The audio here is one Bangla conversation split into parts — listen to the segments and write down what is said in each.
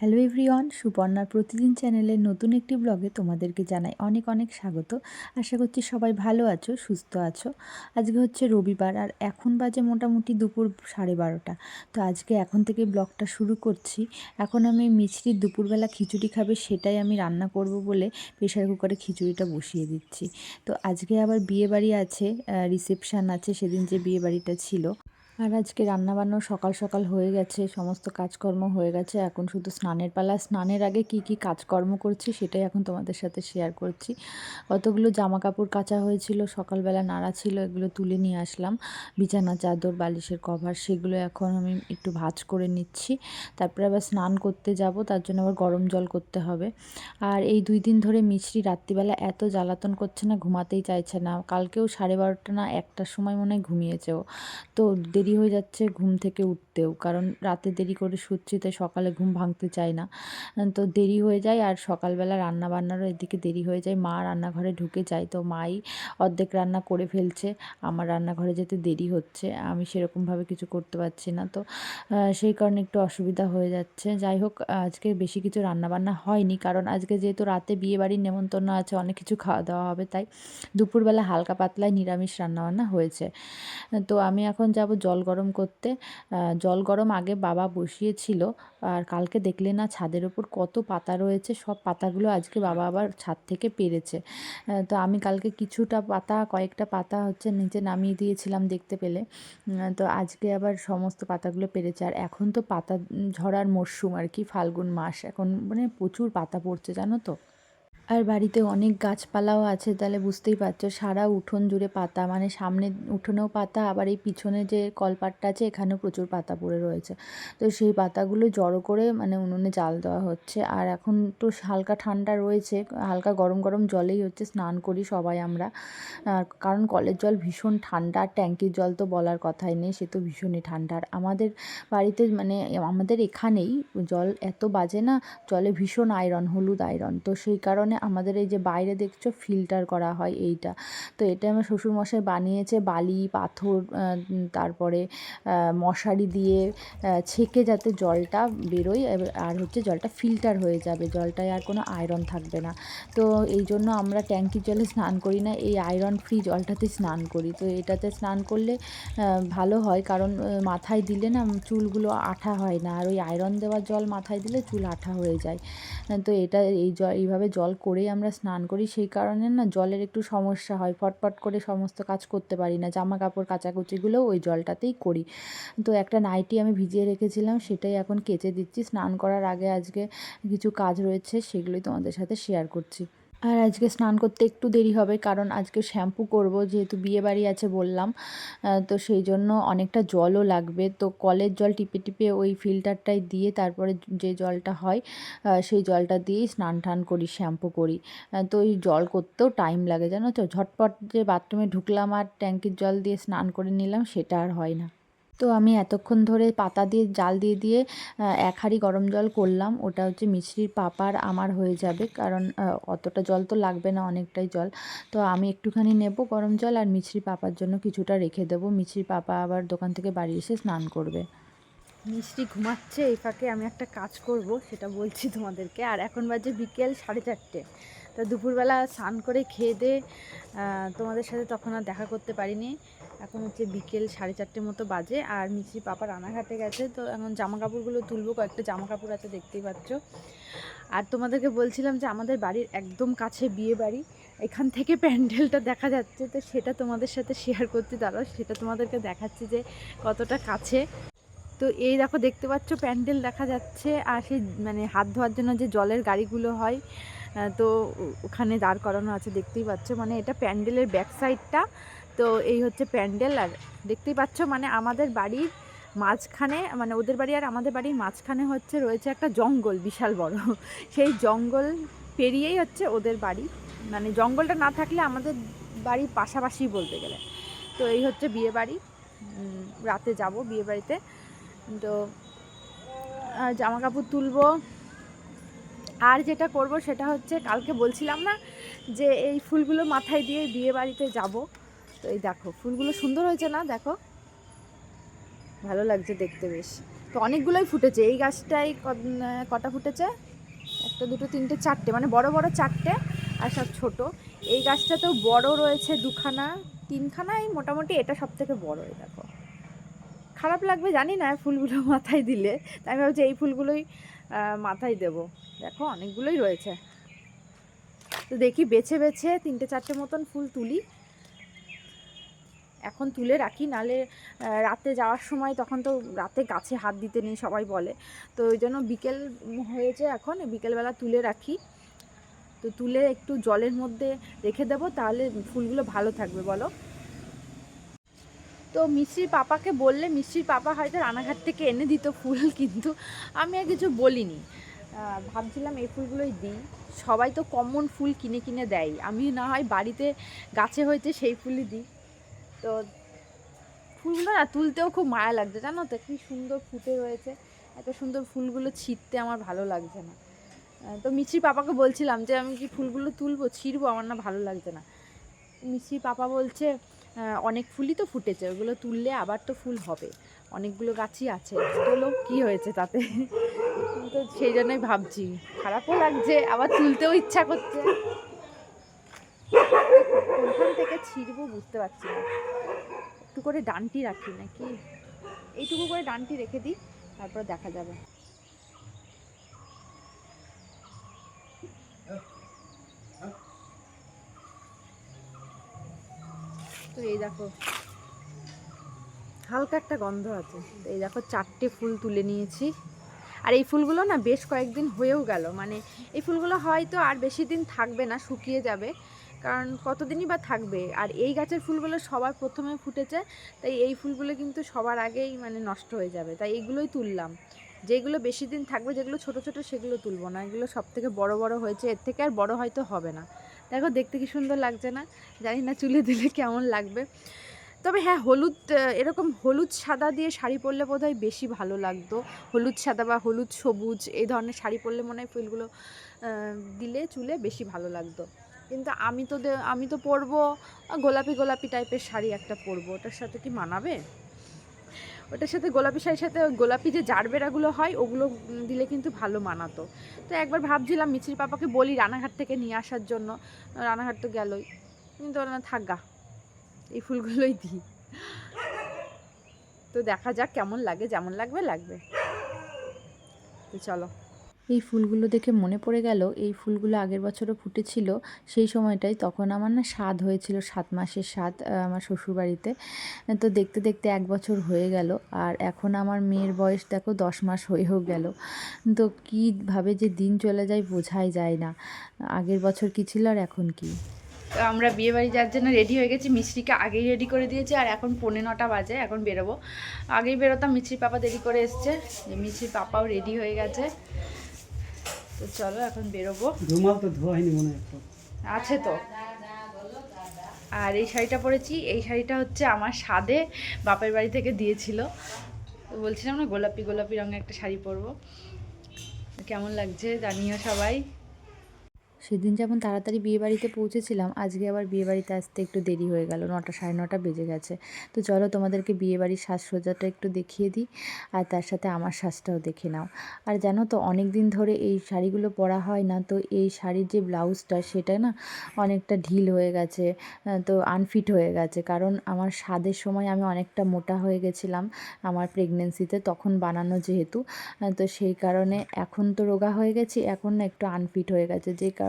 হ্যালো এভরিওয়ান সুপর্ণার প্রতিদিন চ্যানেলের নতুন একটি ব্লগে তোমাদেরকে জানাই অনেক অনেক স্বাগত। আশা করছি সবাই ভালো আছো, সুস্থ আছো। আজকে হচ্ছে রবিবার আর এখন বাজে মোটামুটি দুপুর সাড়ে বারোটা। তো আজকে এখন থেকে ব্লগটা শুরু করছি। এখন আমি মিছরির দুপুরবেলা খিচুড়ি খাবে সেটাই আমি রান্না করব বলে প্রেশার কুকারে খিচুড়িটা বসিয়ে দিচ্ছি। তো আজকে আবার বিয়ে বাড়ি আছে রিসেপশান আছে, সেদিন যে বিয়ে বাড়িটা ছিল। আর আজকে রান্নাবান্না সকাল সকাল হয়ে গেছে, সমস্ত কাজকর্ম হয়ে গেছে। এখন শুধু স্নানের পালা। স্নানের আগে কি কি কাজকর্ম করছি সেটাই এখন তোমাদের সাথে শেয়ার করছি। কতগুলো জামা কাপড় কাচা হয়েছিল, সকালবেলা নাড়া ছিল, এগুলো তুলে নিয়ে আসলাম। বিছানা, চাদর, বালিশের কভার সেগুলো এখন আমি একটু ভাজ করে নিচ্ছি। তারপরে আবার স্নান করতে যাব, তার জন্য আবার গরম জল করতে হবে। আর এই দুই দিন ধরে মিছরি রাত্রিবেলা এত জ্বালাতন করছে না, ঘুমাতেই চাইছে না। কালকেও সাড়ে বারোটা না একটার সময় মনে হয় ঘুমিয়েছে ও। তো দেরি দেরি হয়ে যাচ্ছে ঘুম থেকে উঠতেও। কারণ রাতে দেরি করে শুচ্ছি, তাই সকালে ঘুম ভাঙতে চায় না। তো দেরি হয়ে যায় আর সকালবেলা রান্না বান্নারও এদিকে দেরি হয়ে যায়। মা রান্নাঘরে ঢুকে যায়, তো মাই অর্ধেক রান্না করে ফেলছে। আমার রান্নাঘরে যেতে দেরি হচ্ছে, আমি সেরকমভাবে কিছু করতে পারছি না। তো সেই কারণে একটু অসুবিধা হয়ে যাচ্ছে। যাই হোক, আজকে বেশি কিছু রান্নাবান্না হয়নি। কারণ আজকে যেহেতু রাতে বিয়ে বাড়ির নেমন্তন্ন আছে, অনেক কিছু খাওয়া দাওয়া হবে, তাই দুপুরবেলা হালকা পাতলায় নিরামিষ রান্নাবান্না হয়েছে। তো আমি এখন যাব জল গরম করতে। জল গরম আগে বাবা বসিয়েছিল। আর কালকে দেখলে না ছাদের ওপর কত পাতা রয়েছে, সব পাতাগুলো আজকে বাবা আবার ছাদ থেকে পেরেছে। তো আমি কালকে কিছুটা পাতা, কয়েকটা পাতা হচ্ছে নিচে নামিয়ে দিয়েছিলাম দেখতে পেলে। তো আজকে আবার সমস্ত পাতাগুলো পেরেছে। আর এখন তো পাতা ঝরার মরশুম আর কি, ফাল্গুন মাস। এখন মানে প্রচুর পাতা পড়ছে, জানো তো? আর বাড়িতে অনেক গাছপালাও আছে, তাহলে বুঝতেই পারছ। সারা উঠোন জুড়ে পাতা মানে সামনে উঠোনেও পাতা, আবার এই পিছনে যে কলপাটটা আছে, এখানেও প্রচুর পাতা পড়ে রয়েছে। তো সেই পাতাগুলো জড়ো করে মানে উনুনে জাল দেওয়া হচ্ছে। আর এখন তো হালকা ঠান্ডা রয়েছে, হালকা গরম গরম জলেই হচ্ছে, স্নান করি সবাই আমরা। কারণ কলের জল ভীষণ ঠান্ডা, আর ট্যাঙ্কির জল তো বলার কথাই নেই, সে তো ভীষণই ঠান্ডা। আর আমাদের বাড়িতে মানে আমাদের এখানেই জল এত বাজে না, জলে ভীষণ আয়রন হলুদ আয়রন তো সেই কারণে আমাদের এই যে বাইরে দেখছ ফিল্টার করা হয় এইটা। তো এটা আমার শ্বশুরমশাই বানিয়েছে বালি, পাথর তারপরে মশারি দিয়ে ছেঁকে যাতে জলটা বেরোয় আর হচ্ছে জলটা ফিল্টার হয়ে যাবে, জলটায় আর কোনো আয়রন থাকবে না। তো এই জন্য আমরা ট্যাঙ্কির জলে স্নান করি না, এই আয়রন ফ্রি জলটাতে স্নান করি। তো এটাতে স্নান করলে ভালো হয় কারণ মাথায় দিলে না চুলগুলো আঠা হয় না। আর ওই আয়রন দেওয়া জল মাথায় দিলে চুল আঠা হয়ে যায়। তো এটা এই জল এইভাবে জল করেই আমরা স্নান করি, সেই কারণে না জলের একটু সমস্যা হয়। ফটফট করে সমস্ত কাজ করতে পারি না। জামা কাপড় কাচাকুচিগুলোও ওই জলটাতেই করি। তো একটা নাইটি আমি ভিজিয়ে রেখেছিলাম, সেটাই এখন কেচে দিচ্ছি। স্নান করার আগে আজকে কিছু কাজ রয়েছে, সেগুলোই তোমাদের সাথে শেয়ার করছি। আর আজকে স্নান করতে একটু দেরি হবে, কারণ আজকে শ্যাম্পু করব, যেহেতু বিয়ে বাড়ি আছে বললাম। তো সেই জন্য অনেকটা জলও লাগবে। তো কলের জল টিপে টিপে ওই ফিল্টারটাই দিয়ে তারপরে যে জলটা হয় সেই জলটা দিয়েই স্নান টান করি, শ্যাম্পু করি। তো ওই জল করতেও টাইম লাগে, জানো তো? ঝটপট যে বাথরুমে ঢুকলাম আর ট্যাঙ্কির জল দিয়ে স্নান করে নিলাম, সেটা আর হয় না। তো আমি এতক্ষণ ধরে পাতা দিয়ে, জাল দিয়ে দিয়ে এক হাঁড়ি গরম জল করলাম। ওটা হচ্ছে মিছরির পাপার আমার হয়ে যাবে, কারণ অতটা জল তো লাগবে না, অনেকটাই জল। তো আমি একটুখানি নেব গরম জল আর মিছরি পাপার জন্য কিছুটা রেখে দেবো। মিছরি পাপা আবার দোকান থেকে বাড়ি এসে স্নান করবে। মিষ্টি ঘুমাচ্ছে, এই ফাঁকে আমি একটা কাজ করব, সেটা বলছি তোমাদেরকে। আর এখন বাজে বিকেল সাড়ে চারটে। তো দুপুরবেলা স্নান করে খেয়ে দিয়ে তোমাদের সাথে তখন আর দেখা করতে পারিনি। এখন হচ্ছে বিকেল সাড়ে চারটে মতো বাজে আর মিষ্টি পাপা রানাঘাটে গেছে, তো এখন জামা কাপড়গুলো তুলবো, কয়েকটা জামা কাপড় আছে দেখতেই পাচ্ছ। আর তোমাদেরকে বলছিলাম যে আমাদের বাড়ির একদম কাছে বিয়ে বাড়ি, এখান থেকে প্যান্ডেলটা দেখা যাচ্ছে, তো সেটা তোমাদের সাথে শেয়ার করতে দাঁড়াও, সেটা তোমাদেরকে দেখাচ্ছি যে কতটা কাছে। তো এই দেখো, দেখতে পাচ্ছ প্যান্ডেল দেখা যাচ্ছে, আর সেই মানে হাত ধোয়ার জন্য যে জলের গাড়িগুলো হয় তো ওখানে দাঁড় করানো আছে, দেখতেই পাচ্ছ। মানে এটা প্যান্ডেলের ব্যাক সাইডটা তো এই হচ্ছে প্যান্ডেল। আর দেখতেই পাচ্ছ মানে আমাদের বাড়ির মাঝখানে মানে ওদের বাড়ি আর আমাদের বাড়ির মাঝখানে হচ্ছে রয়েছে একটা জঙ্গল, বিশাল বড়। সেই জঙ্গল পেরিয়েই হচ্ছে ওদের বাড়ি। মানে জঙ্গলটা না থাকলে আমাদের বাড়ির পাশাপাশি বলতে গেলে। তো এই হচ্ছে বিয়ে বাড়ি। রাতে যাব বিয়ে বাড়িতে। তো জামা কাপড় তুলবো। আর যেটা করব সেটা হচ্ছে কালকে বলছিলাম না যে এই ফুলগুলো মাথায় দিয়ে বিয়ে বাড়িতে যাব। তো এই দেখো, ফুলগুলো সুন্দর হয়েছে না? দেখো। ভালো লাগছে দেখতে বেশ। তো অনেকগুলোই ফুটেছে। এই গাছটাই কটা ফুটেছে? একটা, দুটো, তিনটে, চারটে। মানে বড় বড় চারটে আর সব ছোট। এই গাছটাতেও বড় রয়েছে দুখানা তিনখানা এই মোটামুটি। এটা সব থেকে বড়, এই দেখো। খারাপ লাগবে জানি না ফুলগুলো মাথায় দিলে। তাই ভাবছি এই ফুলগুলোই মাথায় দেব। দেখো, অনেকগুলোই রয়েছে। তো দেখি বেছে বেছে তিনটে চারটে মতন ফুল তুলি। এখন তুলে রাখি, নালে রাতে যাওয়ার সময় তখন তো রাতে গাছে হাত দিতে নেই সবাই বলে। তো ওই জন্য বিকেল হয়েছে এখন, বিকেলবেলা তুলে রাখি। তো তুলে একটু জলের মধ্যে রেখে দেবো, তাহলে ফুলগুলো ভালো থাকবে, বলো? তো মিষ্টির পাপাকে বললে মিষ্টির পাপা হয়তো রানাঘাট থেকে এনে দিত ফুল, কিন্তু আমি আর কিছু বলিনি। ভাবছিলাম এই ফুলগুলোই দিই। সবাই তো কমন ফুল কিনে কিনে দেয়। আমি না হয় বাড়িতে গাছে হয়েছে সেই ফুলই দিই। তো ফুলগুলো না তুলতেও খুব মায়া লাগছে, জানো তো? কি সুন্দর ফুটে রয়েছে। এত সুন্দর ফুলগুলো ছিঁড়তে আমার ভালো লাগছে না। তো মিষ্টির পাপাকে বলছিলাম যে, আমি কি ফুলগুলো তুলবো, ছিঁড়বো? আমার না ভালো লাগছে না। মিষ্টির পাপা বলছে অনেক ফুলই তো ফুটেছে, ওগুলো তুললে আবার তো ফুল হবে। অনেকগুলো গাছই আছে তোলো কি হয়েছে তাতে? তো সেই জন্যই ভাবছি, খারাপও লাগছে, আবার তুলতেও ইচ্ছা করছে। কোনখান থেকে ছিঁড়বো বুঝতে পারছি না। একটু করে ডানটি রাখি নাকি? এইটুকু করে ডানটি রেখে দিই, তারপর দেখা যাবে। তো এই দেখো। হালকা একটা গন্ধ আছে। তো এই দেখো, চারটে ফুল তুলে নিয়েছি। আর এই ফুলগুলো না বেশ কয়েকদিন হয়েও গেল। মানে এই ফুলগুলো হয়তো আর বেশি দিন থাকবে না, শুকিয়ে যাবে। কারণ কতদিনই বা থাকবে? আর এই গাছের ফুলগুলো সবার প্রথমে ফুটেছে, তাই এই ফুলগুলো কিন্তু সবার আগেই মানে নষ্ট হয়ে যাবে। তাই এগুলোই তুললাম। যেগুলো বেশি দিন থাকবে, যেগুলো ছোট ছোট, সেগুলো তুলবো না। এগুলো সব থেকে বড় বড় হয়েছে। এর থেকে আর বড় হয়তো হবে না। দেখো, দেখতে কি সুন্দর লাগছে না? জানি না চুলে দিলে কেমন লাগবে। তবে হ্যাঁ হলুদ এরকম হলুদ সাদা দিয়ে শাড়ি পরলে বোধহয় বেশি ভালো লাগতো। হলুদ সাদা বা হলুদ সবুজ, এই ধরনের শাড়ি পরলে মনে হয় ফুলগুলো দিলে চুলে বেশি ভালো লাগতো। কিন্তু আমি তো আমি তো পরবো গোলাপি গোলাপি টাইপের শাড়ি একটা পরবো। ওটার সাথে কি মানাবে? ওটার সাথে গোলাপি শাড়ির সাথে গোলাপি যে জারবেরাগুলো হয়, ওগুলো দিলে কিন্তু ভালো মানাতো। তো একবার ভাবছিলাম মিছির পাপাকে বলি রানাঘাট থেকে নিয়ে আসার জন্য। রানাঘাট তো গেলই। কিন্তু ওরা না, থাকা এই ফুলগুলোই দিই। তো দেখা যাক কেমন লাগে, যেমন লাগবে লাগবে। তো চলো। এই ফুলগুলো দেখে মনে পড়ে গেল, এই ফুলগুলো আগের বছরও ফুটেছিল। সেই সময়টাই তখন আমার না স্বাদ হয়েছিল, সাত মাসের স্বাদ আমার শ্বশুরবাড়িতে। তো দেখতে দেখতে এক বছর হয়ে গেল আর এখন আমার মেয়ের বয়স দেখো দশ মাস হয়ে হয়েও গেল। তো কীভাবে যে দিন চলে যায় বোঝাই যায় না। আগের বছর কী ছিল আর এখন কী? তো আমরা বিয়ে বাড়ি যাওয়ার জন্য রেডি হয়ে গেছি মিষ্টিকে আগেই রেডি করে দিয়েছি আর এখন পৌনে নটা বাজে, এখন বেরোবো। আগেই বেরোতাম মিষ্টির পাপা দেরি করে এসছে মিষ্টির পাপাও রেডি হয়ে গেছে। তো চলো এখন বেরোবো। রুমাল তো ধোয়া হয়নি মনে হয় একটু। আছে তো। আর এই শাড়িটা পরেছি এই শাড়িটা হচ্ছে আমার স্বাদে বাপের বাড়ি থেকে দিয়েছিল। বলছিলাম না গোলাপি গোলাপি রঙের একটা শাড়ি পরবো। কেমন লাগছে জানিও সবাই। সেদিন যেমন তাড়াতাড়ি বিয়েবাড়িতে পৌঁছেছিলাম, আজকে আবার বিয়েবাড়িতে আসতে একটু দেরি হয়ে গেল। নটা সাড়ে নটা বেজে গেছে। তো চলো তোমাদেরকে বিয়েবাড়ির সাজসজ্জাটা একটু দেখিয়ে দিই আর তার সাথে আমার সাজটাও দেখে নাও। আর জানো তো অনেক দিন ধরে এই শাড়িগুলো পরা হয় না, তো এই শাড়ির যে ব্লাউজটা সেটা না অনেকটা ঢিল হয়ে গেছে তো আনফিট হয়ে গেছে। কারণ আমার স্বাদের সময় আমি অনেকটা মোটা হয়ে গেছিলাম আমার প্রেগনেন্সিতে তখন বানানো যেহেতু তো সেই কারণে এখন তো রোগা হয়ে গেছি, এখন না একটু আনফিট হয়ে গেছে। যে কারণে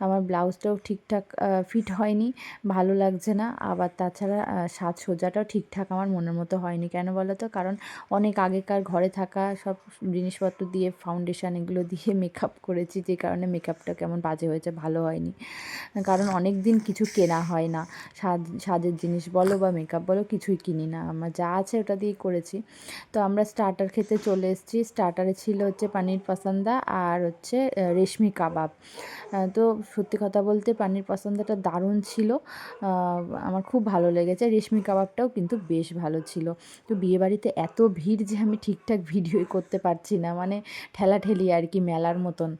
আমার ব্লাউজটাও ঠিকঠাক ফিট হয়নি ভালো লাগছে না। আবার তাছাড়া আহ, সাজসজ্জাটাও ঠিকঠাক আমার মনের মতো হয়নি। কেন বলো তো কারণ অনেক আগেকার ঘরে থাকা সব জিনিসপত্র দিয়ে ফাউন্ডেশন এগুলো দিয়ে মেকআপ করেছি যে কারণে মেকআপটা কেমন বাজে হয়েছে ভালো হয়নি। কারণ অনেক দিন কিছু কেনা হয় না। সাজ সাজের জিনিস বলো বা মেকআপ বলো কিছুই কিনি না। আমার যা আছে ওটা দিয়েই করেছি। তো আমরা স্টার্টার খেতে চলে এসেছি। স্টার্টারে ছিল হচ্ছে পানির পাসান্দা আর হচ্ছে রেশমি কাবাব তো সত্যি কথা বলতে পানির পছন্দটা দারুণ ছিল। আমার খুব ভালো লেগেছে। রেশমি কাবাবটাও কিন্তু বেশ ভালো ছিল। তো বিয়েবাড়িতে এত ভিড় যে আমি ঠিকঠাক ভিডিও করতে পারছি না। মানে ঠেলাঠেলি আর কি মেলার মতন।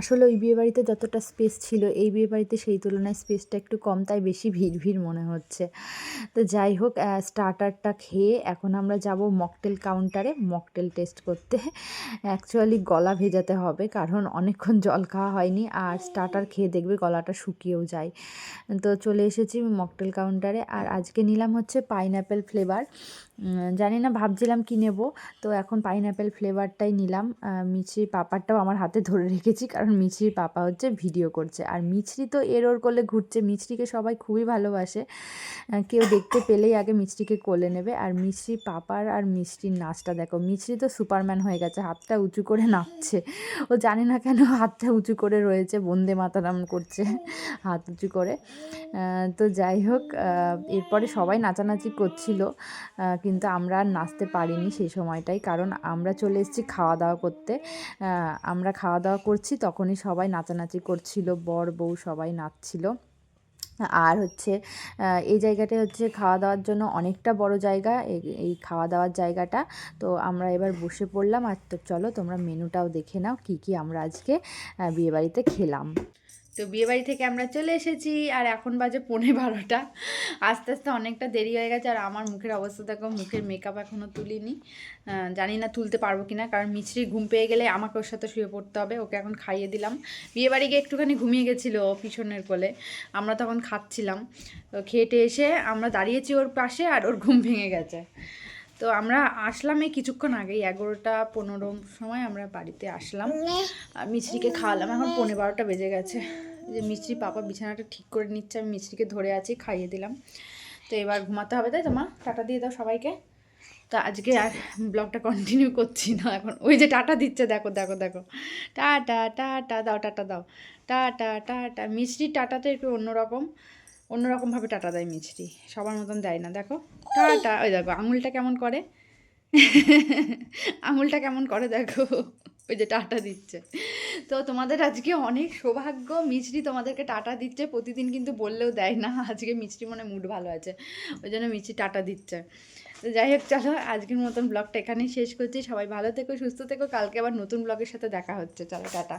আসলে ওই বিয়েবাড়িতে যতটা স্পেস ছিল, এই বিয়েবাড়িতে সেই তুলনায় স্পেসটা একটু কম, তাই বেশি ভিড় ভিড় মনে হচ্ছে। তো যাই হোক স্টার্টারটা খেয়ে এখন আমরা যাব মকটেল কাউন্টারে মকটেল টেস্ট করতে। অ্যাকচুয়ালি গলা ভেজাতে হবে, কারণ অনেকক্ষণ জল খাওয়া হয়নি, আর স্টার্টার খেয়ে দেখবে গলাটা শুকিয়েও যায়। তো চলে এসেছি মকটেল কাউন্টারে আর আজকে নিলাম হচ্ছে পাইনঅ্যাপেল ফ্লেভার জানি না, ভাবছিলাম কি নেব, তো এখন পাইনঅ্যাপেল ফ্লেভারটাই নিলাম। মিছরির পাপারটাও আমার হাতে ধরে রেখেছি, কারণ মিছরির পাপা হচ্ছে ভিডিও করছে। আর মিছরি তো এর ওর কোলে ঘুরছে। মিছরিকে সবাই খুবই ভালোবাসে। কেউ দেখতে পেলেই আগে মিছরিকে কোলে নেবে। আর মিছরি পাপার আর মিছরির নাচটা দেখো। মিছরি তো সুপারম্যান হয়ে গেছে। হাতটা উঁচু করে নাচছে। ও জানি না কেন হাতটা উঁচু করে রয়েছে। বন্দে মাতারাম করছে হাত উঁচু করে। তো যাই হোক এরপরে সবাই নাচানাচি করছিল। কিন্তু আমরা আর নাচতে পারিনি সেই সময়টাই কারণ আমরা চলে এসেছি খাওয়া দাওয়া করতে। আমরা খাওয়া দাওয়া করছি তখনই সবাই নাচানাচি করছিল, বর, বউ সবাই নাচছিল। আর হচ্ছে এই জায়গাটা হচ্ছে খাওয়া দাওয়ার জন্য অনেকটা বড় জায়গা এই- খাওয়া দাওয়ার জায়গাটা। তো আমরা এবার বসে পড়লাম, আর তো চলো তোমরা মেনুটাও দেখে নাও, কি কি আমরা আজকে বিয়েবাড়িতে খেলাম। তো বিয়েবাড়ি থেকে আমরা চলে এসেছি, আর এখন বাজে পৌনে বারোটা। আস্তে আস্তে অনেকটা দেরি হয়ে গেছে, আর আমার মুখের অবস্থা দেখো, মুখের মেকআপ এখনও তুলিনি। জানি না তুলতে পারব কি না কারণ মিছরি ঘুম পেয়ে গেলে আমাকে ওর সাথে শুয়ে পড়তে হবে, ওকে এখন খাইয়ে দিলাম। বিয়েবাড়ি গিয়ে একটুখানি ঘুমিয়ে গেছিল পিছনের কোলে, আমরা তখন খাচ্ছিলাম। তো খেটে এসে আমরা দাঁড়িয়েছি ওর পাশে, আর ওর ঘুম ভেঙে গেছে। তো আমরা আসলাম এই কিছুক্ষণ আগেই, এগারোটা পনেরো সময় আমরা বাড়িতে আসলাম, আর মিছরিকে খাওয়ালাম, এখন পনেরো বারোটা বেজে গেছে। যে মিছরি পাপা বিছানাটা ঠিক করে নিচ্ছে, আমি মিছরিকে ধরে আছি, খাইয়ে দিলাম। তো এবার ঘুমাতে হবে, তাই তো মা? টাটা দিয়ে দাও সবাইকে। তো আজকে আর ব্লগটা কন্টিনিউ করছি না এখন। ওই যে টাটা দিচ্ছে, দেখো দেখো দেখো। টাটা টাটা, দাও টাটা দাও। Tata tata. মিছরি টাটাতে একটু অন্যরকম, অন্যরকমভাবে টাটা দেয় মিছরি। সবার মতন দেয় না, দেখো। টাটা। ওই দেখো, আঙুলটা কেমন করে? আঙুলটা কেমন করে, দেখো। ওই যে টাটা দিচ্ছে। তো তোমাদের আজকে অনেক সৌভাগ্য, মিছরি তোমাদেরকে টাটা দিচ্ছে, প্রতিদিন কিন্তু বললেও দেয় না, আজকে মিছরি মনে মুড ভালো আছে, ওই জন্য মিছরি টাটা দিচ্ছে। তো যাই হোক, চলো আজকের মতন ব্লগটা এখানেই শেষ করছি, সবাই ভালো থেকো, সুস্থ থেকো, কালকে আবার নতুন ব্লগের সাথে দেখা হচ্ছে, চলো টাটা।